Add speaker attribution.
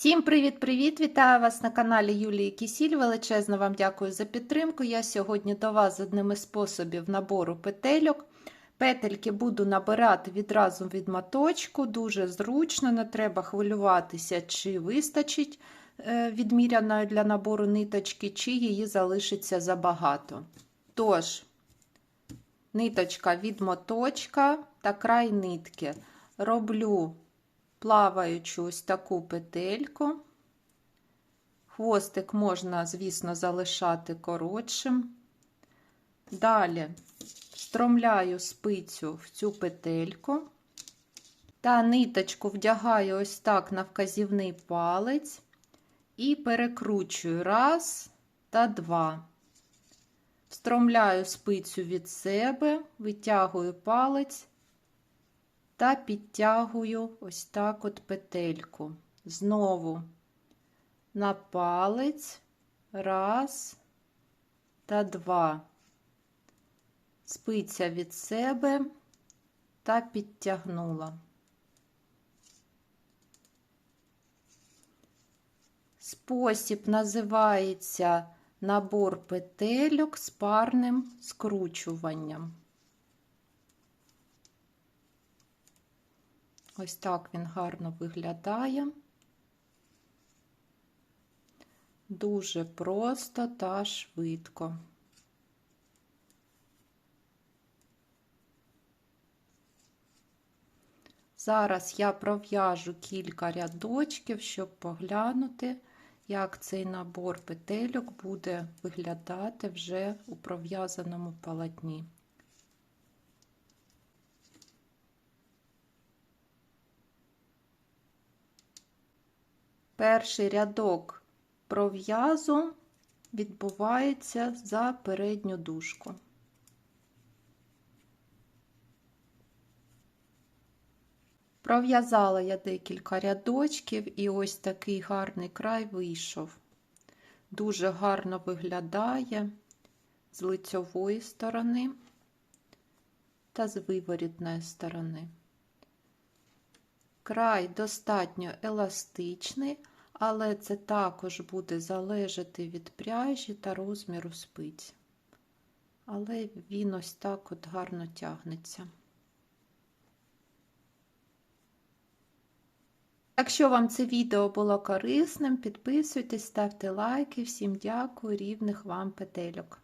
Speaker 1: Всім привіт-привіт! Вітаю вас на каналі Юлії Кісіль. Величезно вам дякую за підтримку. Я сьогодні до вас з одним із способів набору петельок. Петельки буду набирати відразу від моточку, дуже зручно, не треба хвилюватися, чи вистачить е, відміряної для набору ниточки, чи її залишиться забагато. Тож, ниточка від моточка та край нитки. Роблю плаваючу ось таку петельку. Хвостик можна, звісно, залишати коротшим. Далі стромляю спицю в цю петельку та ниточку вдягаю ось так на вказівний палець і перекручую раз та два. Встромляю спицю від себе, витягую палець та підтягую ось так от петельку. Знову на палець, раз та два. Спиця від себе та підтягнула. Спосіб називається набор петельок з парним скручуванням. Ось так він гарно виглядає. Дуже просто та швидко. Зараз я пров'яжу кілька рядочків, щоб поглянути, як цей набор петельок буде виглядати вже у пров'язаному полотні. Перший рядок пров'язу відбувається за передню дужку. Пров'язала я декілька рядочків, і ось такий гарний край вийшов. Дуже гарно виглядає з лицьової сторони та з виворітної сторони. Край достатньо еластичний, але це також буде залежати від пряжі та розміру спиць. Але він ось так от гарно тягнеться. Якщо вам це відео було корисним, підписуйтесь, ставте лайки. Всім дякую, рівних вам петельок.